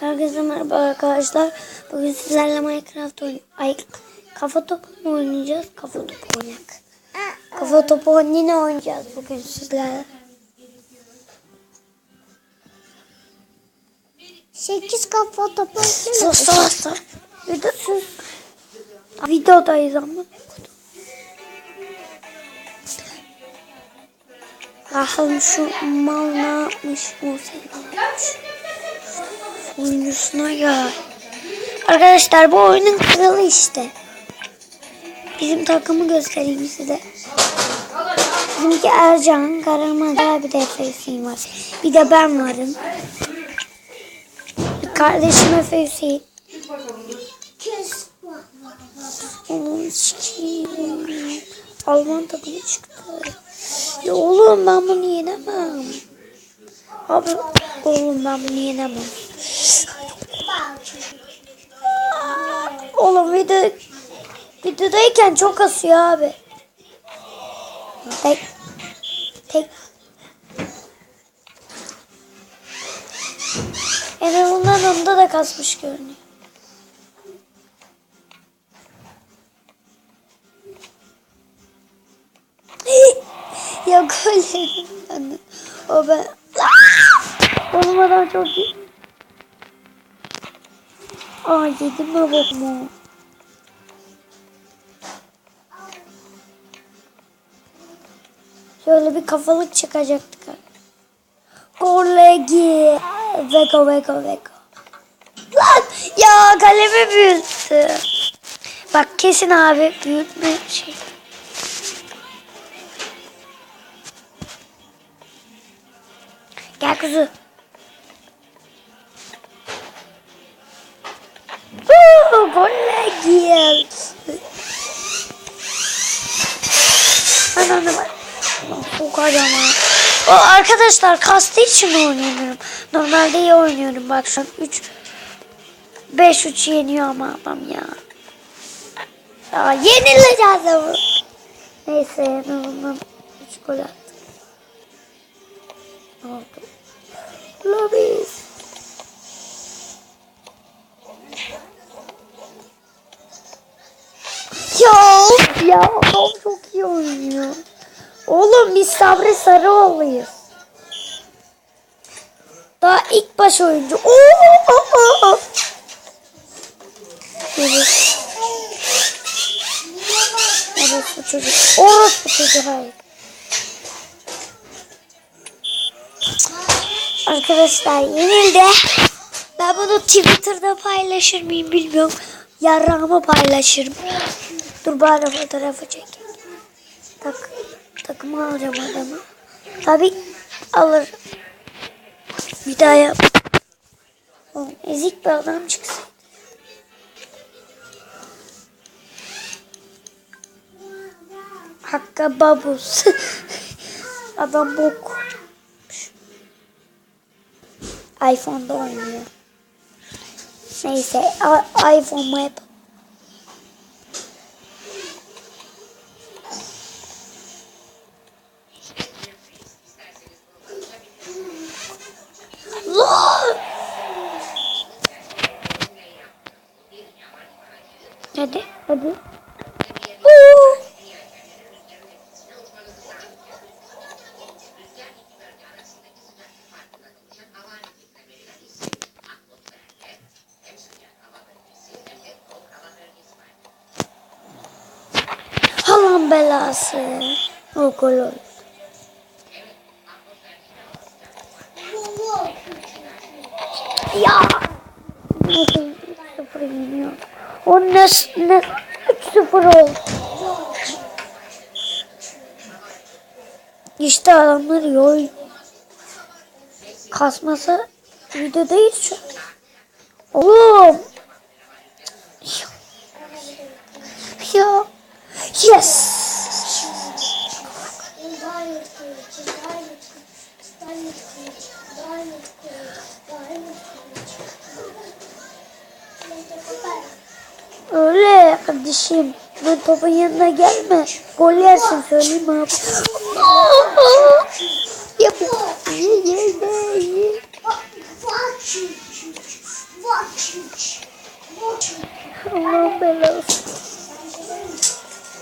Herkese merhaba arkadaşlar. Bugün sizlerle Minecraft oyn Ay, kafa topu mu oynayacağız? Kafa topu oynayak. Kafa topu yine oynayacağız bugün sizlerle. 8 kafa topu. Sus sus sus. Bir de sus. Videodayız ama. Bakalım şu mal ne yapmış? Yapmış. Oyuncusuna gel. Arkadaşlar bu oyunun kralı işte. Bizim takımı göstereyim size. Bizimki Ercan, Karaman, bir de Efe Hüseyin var. Bir de ben varım. Kardeşim Efe Hüseyin. Kes. Onun sikiyim. Alman takımı çıktı. Ya oğlum ben bunu yenemem. Abi oğlum ben bunu yenemem. Oğlum video videodayken çok kasıyor abi. Tek tek en azından onda da kasmış görünüyor. ya gol. O ben. Oğlum adam çok iyi. Aa yedim bakma. Şöyle bir kafalık çıkacaktık. Gorlegi. Vego vego vego. Lan ya kalemi büyüttü. Bak kesin abi büyütme şey. Gel kuzu. Golle gel. Ananı bak. O kocaman. O arkadaşlar kastı için oynayamıyorum. Normalde iyi oynuyorum. Bak şu an 3 5 3 yeniyor ama adam ya. Ya yenileceğiz ama. Neyse en azından 3 gol attık. Ne oldu? Lobis. Ya çok iyi oynuyor. Oğlum biz Sabri Sarıoğlu'yuz. Daha ilk baş oyuncu. Oo, oo, oo. Evet. Orası çocuk. Orası çocuk hayır. Arkadaşlar yenildi. Ben bunu Twitter'da paylaşır mıyım bilmiyorum. Yarrağımı paylaşırım. Dur bari fotoğrafı çekeyim. Tak, takımı alacağım adamı. Tabi alır. Bir daha yap. Oğlum, ezik bir adam çıksın. Hakka babus. adam bok. iPhone'da oynuyor. Neyse a- iPhone mu hep? Lan! Hadi! Halan belası. O gol oldu. Ya. Nasıl 0 yeniyor? O ne, ne 3-0 oldu. İşte adamlar iyi oyun. Kasmasa videodayız şu. Oğlum. Ya. Yes. kardeşim. Ben topun yanına gelme. Gol yersin söyleyeyim abi. Yapma. Gelme. Allah'ım belası.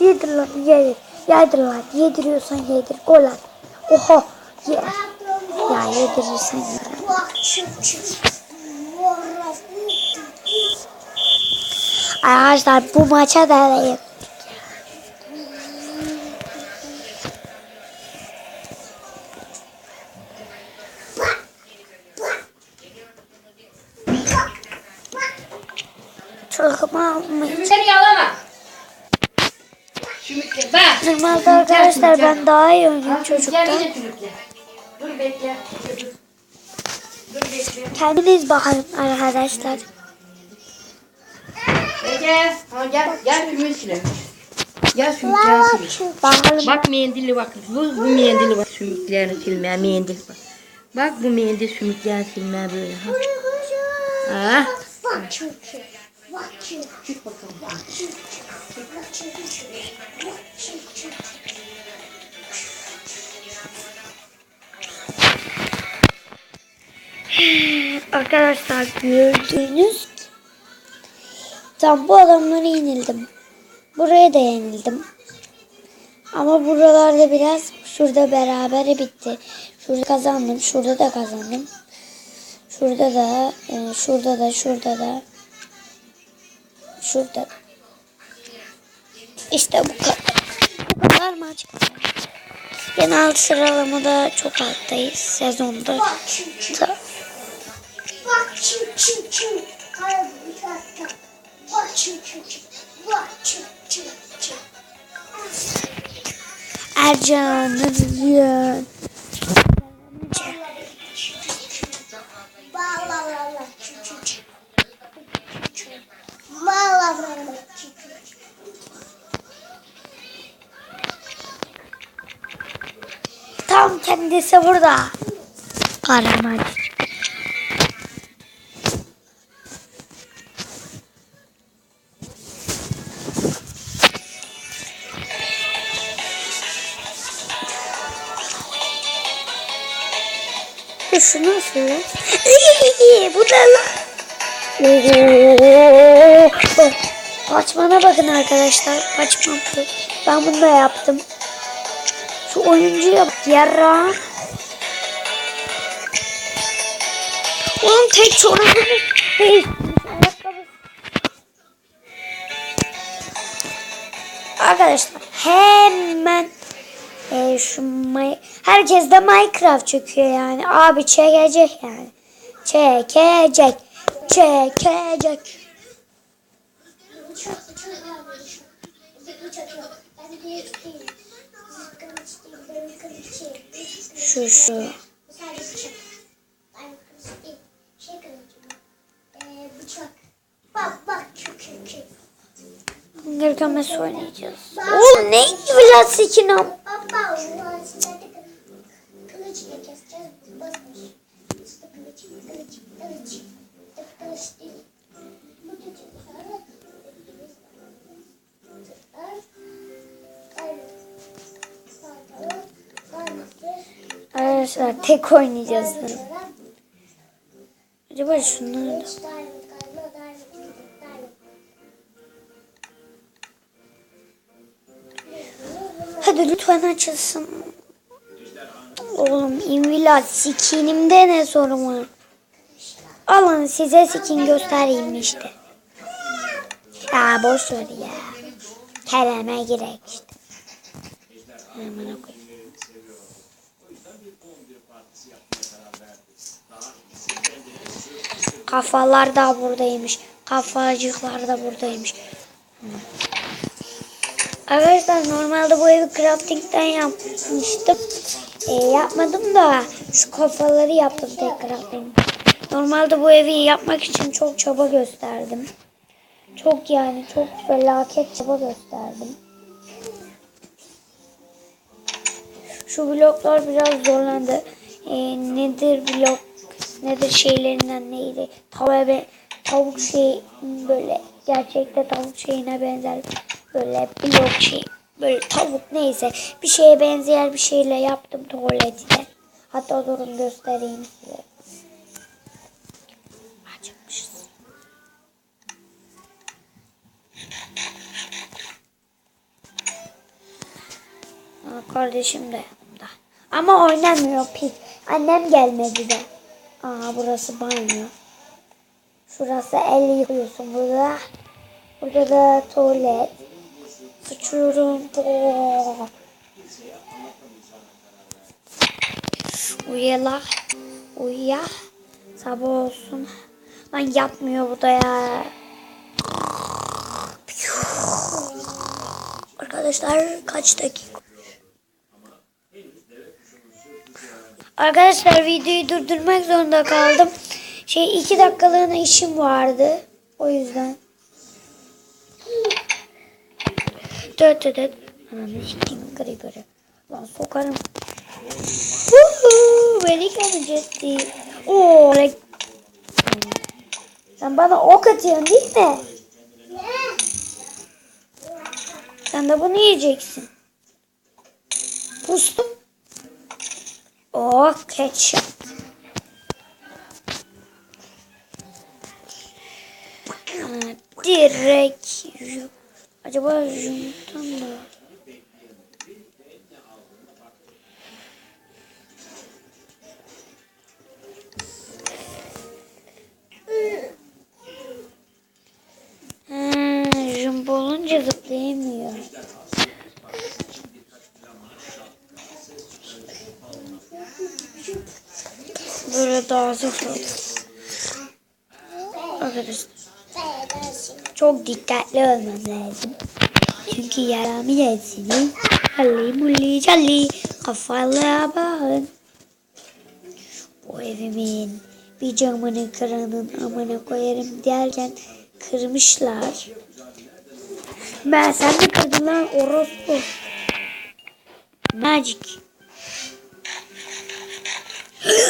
Yedir lan yedir. Yedir lan. Yediriyorsan yedir. Gol at. Oha. Ye. Ya yedirirsen yedir. Arkadaşlar bu maça da değil. Çocuğuma almayın. Seni yalama. Sümükle. Bak. Normalde arkadaşlar ben daha iyi oynuyorum çocuktan. Dur bekle. Dur. Dur bekle. Kendiniz bakın arkadaşlar. Bekle. Ha, gel. Gel. Gel sümüklerini. Bakalım. Bak mendili bak. Bu, bu mendili bak. Sümüklerini silmeye mendil bak. Bak bu mendil sümüklerini silmeye böyle. Ha. Ha. Çık bakalım. Arkadaşlar gördüğünüz tam bu adamlara yenildim. Buraya da yenildim. Ama buralarda biraz şurada berabere bitti. Şurada kazandım. Şurada da kazandım. Şurada da, e, şurada da, şurada da. Şurada. İşte bu kadar. Bu kadar maç. Genel sıralamada çok alttayız sezonda. Bak çu çu çu. Kalbi kalbi. Ercan, çu. Tam kendisi burada. Kahraman. E şu nasıl? İyi, bu ne lan? Bak, Kaçmana bakın arkadaşlar. Kaçmam. Ben bunu da yaptım. Şu oyuncuya bak yarra. Oğlum tek çorabını değil. Arkadaşlar hemen e, şu herkes de Minecraft çekiyor yani. Abi çekecek yani. Çekecek. Çekecek. Bıçak bıçak abi. Bizi bıçak yok. Ben de değil. Arkadaşlar tek oynayacağız. Acaba şunları da... Hadi lütfen açılsın. Oğlum invila skinimde ne sorun var? Alın size skin göstereyim işte. Ya boş ver ya. Kereme girek işte. Hemen koyayım. Kafalar da buradaymış. Kafacıklar da buradaymış. Arkadaşlar normalde bu evi crafting'den yapmıştım. E, yapmadım da şu kafaları yaptım tek crafting. Normalde bu evi yapmak için çok çaba gösterdim. Çok yani çok felaket çaba gösterdim. Şu bloklar biraz zorlandı. E, nedir blok? Nedir şeylerinden neydi? Tavuk, tavuk şey böyle gerçekte tavuk şeyine benzer böyle blok şey böyle tavuk neyse bir şeye benzeyen bir şeyle yaptım tuvaletine. Hatta durun göstereyim size. Kardeşim de yanımda. Ama oynamıyor pis. Annem gelmedi de. Aa burası banyo. Şurası el yıkıyorsun burada. Burada da tuvalet. Sıçıyorum. Oo. Uyuyalak. Uyuya. Sabah olsun. Lan yapmıyor bu da ya. Arkadaşlar kaç dakika? Arkadaşlar videoyu durdurmak zorunda kaldım. Şey iki dakikalığına işim vardı. O yüzden. Dört dört. Ananı sikeyim gırı gırı. Lan sokarım. Woohoo! Welcome Jesse. Oo. re- Sen bana ok atıyorsun değil mi? Sen de bunu yiyeceksin. Pustum. Oh ketçap. Direkt yu- Acaba yumurtam mı? Hmm, jumbo olunca zıplayamıyor. Böyle daha zor oldu. Arkadaşlar çok dikkatli olmam lazım. Çünkü yaramı yersiniz. Halli mulli calli kafalığa bakın. Bu evimin bir camını kıranın amına koyarım derken kırmışlar. Ben sen de kırdın lan orospu. Magic.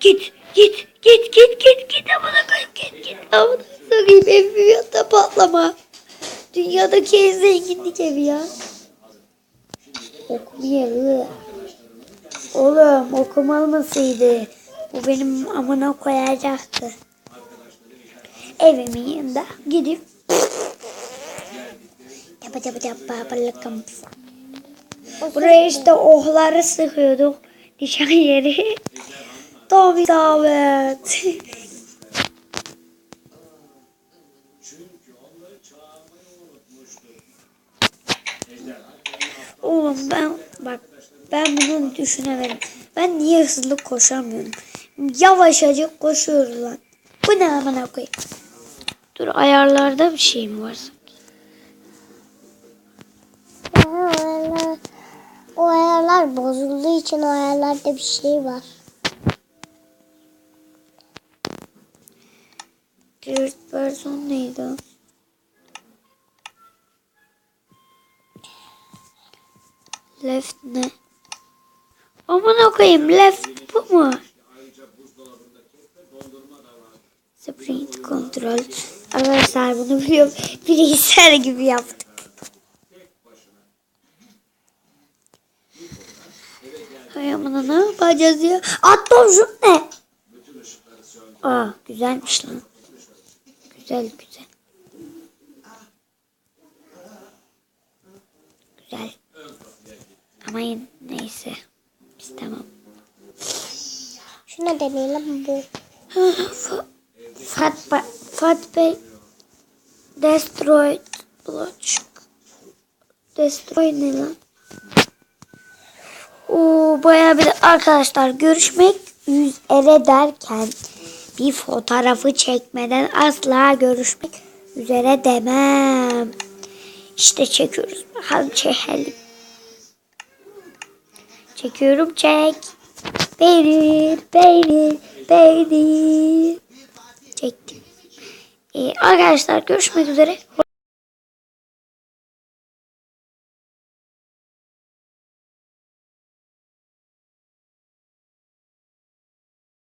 git git git git git git amına koyayım git git amına koyayım evim yatta patlama. Dünyadaki en zenginlik evi ya. Okumayalım. Oğlum okumalmasıydı. Bu benim amına koyacaktı. Evimin yanında gidip Yapa yapa. Buraya işte ohları sıkıyorduk. Nişan yeri. Tam isabet. Oğlum ben bak ben bunu düşünemedim. Ben niye hızlı koşamıyorum? Yavaşacık koşuyoruz lan. Bu ne amına koyayım? Dur ayarlarda bir şey mi var? O ayarlar, o ayarlar bozulduğu için o ayarlarda bir şey var. Third person neydi o? Left ne? Aman koyayım left bu mu? Sprint control. Arkadaşlar bunu biliyorum. Bilgisayar gibi yaptık. Hay amına ne yapacağız ya? Atom şut ne? Aa güzelmiş lan. Güzel. Güzel. Ama neyse. Biz tamam. Şuna deneyelim bu. Fa- Fat, Ba- Fat Bey Destroyed Block Destroy ne lan? Oo, bayağı bir arkadaşlar görüşmek üzere derken bir fotoğrafı çekmeden asla görüşmek üzere demem. İşte çekiyoruz. Bakalım çekelim. Çekiyorum çek. Peynir, peynir, peynir. Çektim. Ee, arkadaşlar görüşmek üzere.